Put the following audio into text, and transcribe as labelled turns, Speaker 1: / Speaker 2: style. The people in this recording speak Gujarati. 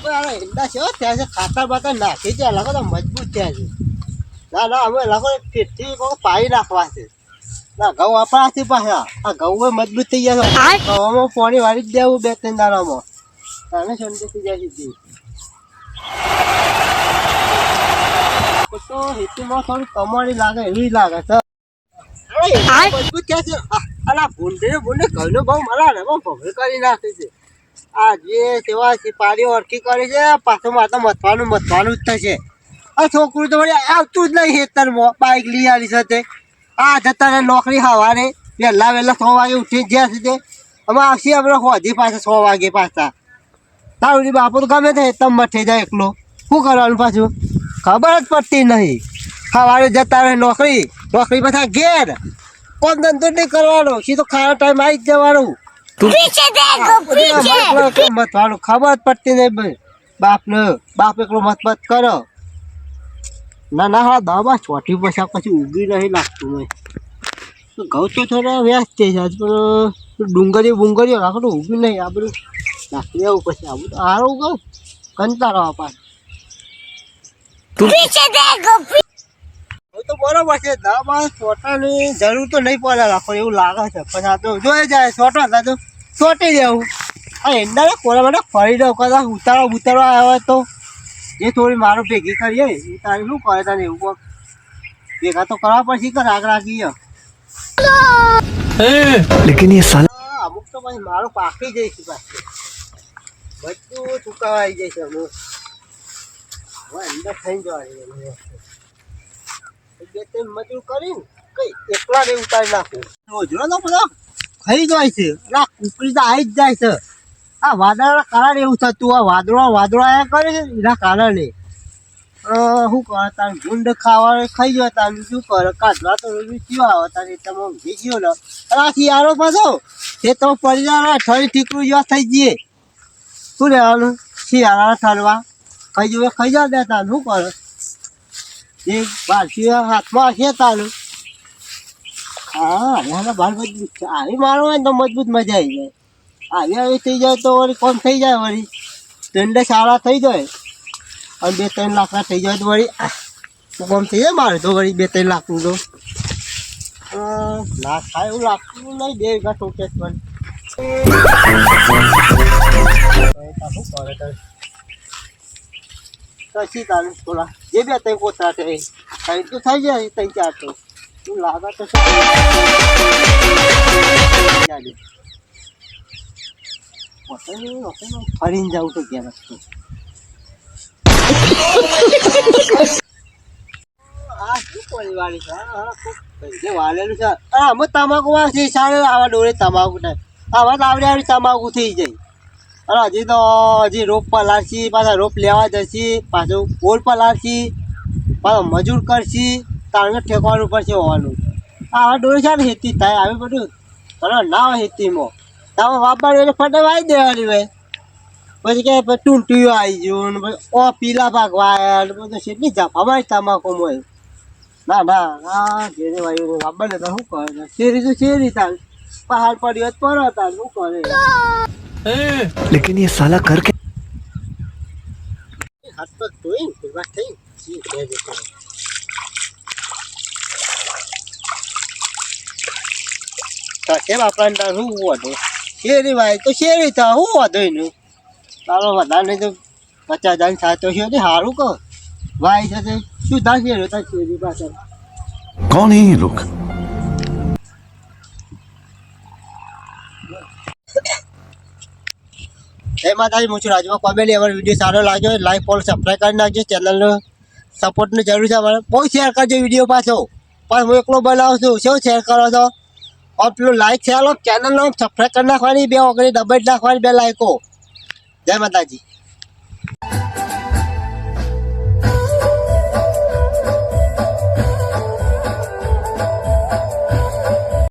Speaker 1: શું ઈંડા છે ખાતર બાતર નાખી છે લખો તો મજબૂત થયા છે ના ના અમે લખો ફીટથી પાઈ નાખવા છે. ના ઘઉં આપણાથી પાછા. આ ઘઉં મજબૂત થઈ ગયા છે. ઘઉંમાં પાણી વાળી જ દેવું બે ત્રણ દાડામાં તાને શાંતિ થઈ જાય સીધી તો હેતુમાં થોડું કમાણી લાગે એવી લાગે છે. મજબૂત ક્યાં છે અલા ભૂંડે ભૂંડે ઘઉંનો ભાવ મરા ને ભભરી કરી નાખે છે. આ જે સેવા સિપારીઓ અરકી કરી છે, પાછું માથે મથવાનું મથવાનું જ થશે. આ છોકરું તો વળી આવતું જ નહીં ખેતરમાં બાઇક લઈ આવી સાથે. આ જતા નોકરી સવારે વહેલા વહેલા છ વાગે ઉઠી જ્યાં સુધી અમે આવશે આપણે હોધી પાછા છ વાગે પાછા. તારું બાપુ તો ગમે તે તમ મઠે જાય એકલો. શું કરવાનું પાછું? ખબર જ પડતી નહીં. સવારે જતા રહે નોકરી નોકરી પાછા ઘેર. કોમ ધંધો નહીં કરવાનો? સીધો ખાવા ટાઈમ આવી જ જવાનું.
Speaker 2: પીછે દેખો પીછે.
Speaker 1: મત ખબર પડતી નહીં ભાઈ. બાપ ને બાપ એકલો મત મત કરો. ના ના હા દાવા ચોટી પૈસા પછી ઉગી નહીં લાગતું ઘઉં તો થોડા વ્યસ્ત છે આજ પણ ડુંગરીઓ ડુંગરીઓ રાખડું ઉગી નહીં આ બધું નાખી આવું પછી આવું તો સારું કહું કંટાળો આપણ તો બરોબર છે દાવા છોટાની જરૂર તો નહીં પડે રાખો એવું લાગે છે. પણ આ તો જોઈ જાય છોટા દાદા ચોટી દેવું. આ એના કોરા માટે ફરી દઉં કદાચ ઉતારવા ઉતારવા આવ્યો તો. એ થોડી મારો ભેગી કરીએ. એ તારી શું કરે તને એવું કોક? ભેગા તો કરવા પડશે કે રાગ રાખીએ?
Speaker 3: લેકિન એ
Speaker 1: સાલા અમુક તો પછી મારું પાકી જઈશું પાછું. બધું ચૂકાવા આવી જઈશ અમુક. હવે અંદર થઈ જવાની બે તેમ મજૂર કરીને કઈ એકલા રે ઉતારી નાખું. રોજ નો બધા ખાઈ જાય છે. એટલે કુકરી તો આવી જ જાય છે. આ વાદળના કારણે એવું થતું, આ વાદળો વાદળો આયા કરે છે એના કારણે. શું કરે, તારે ગુંડ ખાવા ખાઈ ગયો, તાર શું કરે? કાઢવા તો કયો આવે, તારે તમે ઊંઘી ગયો ને આ શિયાળો પાછો એ તો પરિવાર ઠરી ઠીકરું જેવા થઈ જઈએ. શું લેવાનું શિયાળા ઠરવા. ખાઈ જવે ખાઈ જા દે શું કરે? એ બારસી હાથમાં હશે તારું. હા હવે બાર મજબૂત આવી મારો હોય તો મજબૂત મજા આવી જાય. આવી આવી થઈ જાય તો વળી કોમ થઈ જાય વળી? દંડે સારા થઈ જાય. અને બે ત્રણ લાખના થઈ જાય તો વળી કોમ થઈ જાય મારે તો વળી બે ત્રણ લાખનું તો. ના થાય એવું લાગતું નહીં, બે વીઘા ટોકે પણ. કરે તારે? થોડા જે બે ત્રણ કોતરા છે તો થઈ જાય, ત્રણ ચાર તો. તું લાગે તો ફરીને જાઉં તો ઘેર રસ્તો? તમાકુ વાંચી સારે આવા ડોરે તમાકુ થાય આવા આવડે આવડી તમાકુ થઈ જાય. અરે હજી તો, હજી રોપ પલાળશી પાછા રોપ લેવા જશી પાછું ઓલ પલાળશી પાછો મજૂર કરશી. તારને ઠેકવાનું પડશે હોવાનું. આ ડોળી છે ને ખેતી થાય આવી બધું તને ના હોય ખેતીમાં તમે વાપર એટલે ફટાવ આવી દેવાની ભાઈ પછી કે ટૂંટીઓ આવી ગયું ઓ પીલા પાક વાયા બધું છે. કેટલી અમારી તમાકુમાં ના ના આ ઘેરે વાયું વાપરને તો શું કરે? શેરી તો શેરી તાર પહાડ પડ્યો પડો તાર શું કરે?
Speaker 3: લેકિન એ સાલા કર કે
Speaker 1: હાથ પગ ધોઈ વાત થઈ સાચે બાપરાને તાર શું શેરી ભાઈ તો શેરી થા શું વધો એનું તારો વધારે નહીં તો પચાસ હજાર સાચો સારું કહો ભાઈ સાથે શું થાય શેરી તાર શેરી પાછળ
Speaker 3: કોણ હે લોક
Speaker 1: એમાં તારી હું છું રાજમાં કોમેડી અમારો વીડિયો સારો લાગ્યો લાઈક ફોલો સબસ્ક્રાઈબ કરી નાખજો ચેનલનો સપોર્ટની જરૂર છે અમારે બહુ શેર કરજો વીડિયો પાછો પણ હું એકલો બનાવું છું શું શેર કરો છો પેલું લાઈક થયા લો ચેનલ નો સબસ્ક્રાઈબ કરી નાખવાની, બે ઓગણી દબાઈ નાખવાની, બે લાઈકો જય માતાજી.